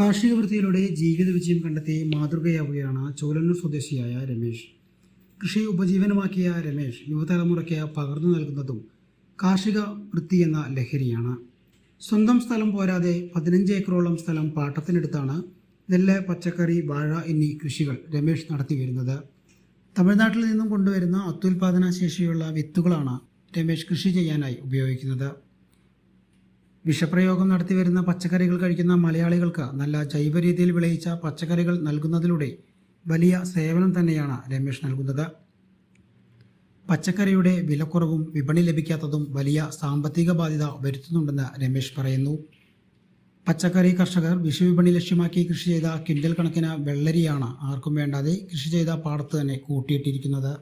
കാർഷിക വൃത്തിയിലൂടെ ജീവിത വിജയം കണ്ടെത്തി മാതൃകയാവുകയാണ് ചോലന്നൂർ സ്വദേശിയായ രമേശ്. കൃഷി ഉപജീവനമാക്കിയ രമേശ് യുവതലമുറയ്ക്ക് പകർന്നു നൽകുന്നതും കാർഷിക വൃത്തി എന്ന ലഹരിയാണ്. സ്വന്തം സ്ഥലം പോരാതെ പതിനഞ്ച് ഏക്കറോളം സ്ഥലം പാട്ടത്തിനെടുത്താണ് നെല്ല് പച്ചക്കറി വാഴ എന്നീ കൃഷികൾ രമേശ് നടത്തി വരുന്നത്. തമിഴ്നാട്ടിൽ നിന്നും കൊണ്ടുവരുന്ന അത്യുൽപാദന ശേഷിയുള്ള വിത്തുകളാണ് രമേശ് കൃഷി ചെയ്യാനായി ഉപയോഗിക്കുന്നത്. വിഷപ്രയോഗം നടത്തി വരുന്ന പച്ചക്കറികൾ കഴിക്കുന്ന മലയാളികൾക്ക് നല്ല ജൈവ രീതിയിൽ വിളയിച്ച പച്ചക്കറികൾ നൽകുന്നതിലൂടെ വലിയ സേവനം തന്നെയാണ് രമേശ് നൽകുന്നത്. പച്ചക്കറിയുടെ വിലക്കുറവും വിപണി ലഭിക്കാത്തതും വലിയ സാമ്പത്തിക ബാധ്യത വരുത്തുന്നുണ്ടെന്ന് രമേശ് പറയുന്നു. പച്ചക്കറി കർഷകർ വിഷുവിപണി ലക്ഷ്യമാക്കി കൃഷി ചെയ്ത കിൻഡൽ കണക്കിന് വെള്ളരിയാണ് ആർക്കും വേണ്ടാതെ കൃഷി ചെയ്ത പാടത്ത് തന്നെ കൂട്ടിയിട്ടിരിക്കുന്നത്.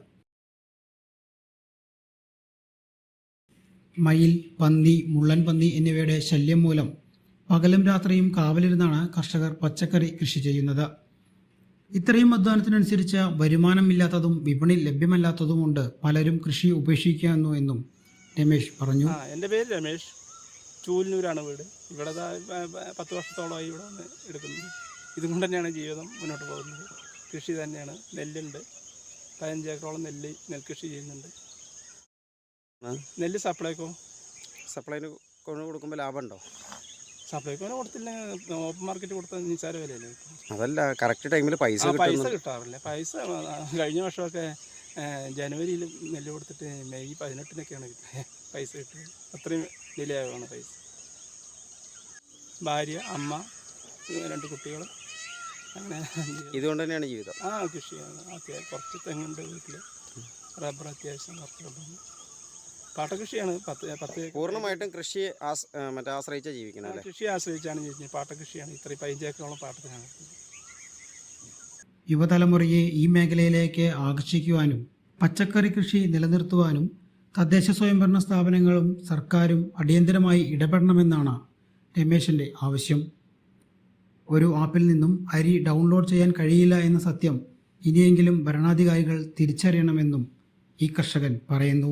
മയിൽ പന്നി മുള്ളൻ പന്നി എന്നിവയുടെ ശല്യം മൂലം പകലും രാത്രിയും കാവലിരുന്നാണ് കർഷകർ പച്ചക്കറി കൃഷി ചെയ്യുന്നത്. ഇത്രയും അധ്വാനത്തിനനുസരിച്ച് വരുമാനമില്ലാത്തതും വിപണി ലഭ്യമല്ലാത്തതുമുണ്ട് പലരും കൃഷി ഉപേക്ഷിക്കുന്നു എന്നും രമേശ് പറഞ്ഞു. എന്റെ പേര് രമേഷ്. ചൂലിനൂരാണ് വീട്. ഇവിടെ പത്ത് വർഷത്തോളമായി ഇവിടെ വന്ന് എടുക്കുന്നത് ഇതും കൊണ്ട് തന്നെയാണ് ജീവിതം മുന്നോട്ട് പോകുന്നത്. കൃഷി തന്നെയാണ് നെല്ലുണ്ട്. പതിനഞ്ച് ഏക്കറോളം നെല്ല് നെൽകൃഷി ചെയ്യുന്നുണ്ട്. നെല്ല് സപ്ലൈക്കോ? സപ്ലൈന് കൊണ്ട് കൊടുക്കുമ്പോൾ ലാഭമുണ്ടോ സപ്ലൈക്കോ കൊടുത്തില്ല. ഓപ്പൺ മാർക്കറ്റ് കൊടുത്ത നിസ്സാര വിലയല്ലേ? അതല്ല കറക്റ്റ് ടൈമിൽ പൈസ പൈസ കിട്ടാറില്ലേ. പൈസ കഴിഞ്ഞ വർഷമൊക്കെ ജനുവരിയിൽ നെല്ല് കൊടുത്തിട്ട് മെയ് പതിനെട്ടിനൊക്കെയാണ് കിട്ടുന്നത് പൈസ കിട്ടുന്നത് അത്രയും ഡിലേയാണ് പൈസ. ഭാര്യ അമ്മ രണ്ട് കുട്ടികൾ അങ്ങനെ. ഇതുകൊണ്ട് തന്നെയാണ് ജീവിതം. ആ കൃഷി അത്യാവശ്യം കുറച്ച് തെങ്ങുണ്ട് വീട്ടിൽ റബ്ബർ അത്യാവശ്യം കുറച്ചുണ്ട് പാട്ടകൃഷിയാണ് പത്ത് പത്ത്. പൂർണമായിട്ടും കൃഷി ആസ് മറ്റേ ആശ്രയിച്ച ജീവിക്കുന്നത് അല്ലേ? കൃഷി ആശ്രയിച്ചാണ് ജീവിക്കുന്നത്. പാട്ടകൃഷിയാണ്. ഇത്രയും പതിനഞ്ചേക്കറോളം പാട്ടത്തിനാണ് യുവതലമുറയെ ഈ മേഖലയിലേക്ക് ആകർഷിക്കുവാനും പച്ചക്കറി കൃഷി നിലനിർത്തുവാനും തദ്ദേശ സ്വയംഭരണ സ്ഥാപനങ്ങളും സർക്കാരും അടിയന്തരമായി ഇടപെടണമെന്നാണ് രമേശിന്റെ ആവശ്യം. ഒരു ആപ്പിൽ നിന്നും അരി ഡൗൺലോഡ് ചെയ്യാൻ കഴിയില്ല എന്ന സത്യം ഇനിയെങ്കിലും ഭരണാധികാരികൾ തിരിച്ചറിയണമെന്നും ഈ കർഷകൻ പറയുന്നു.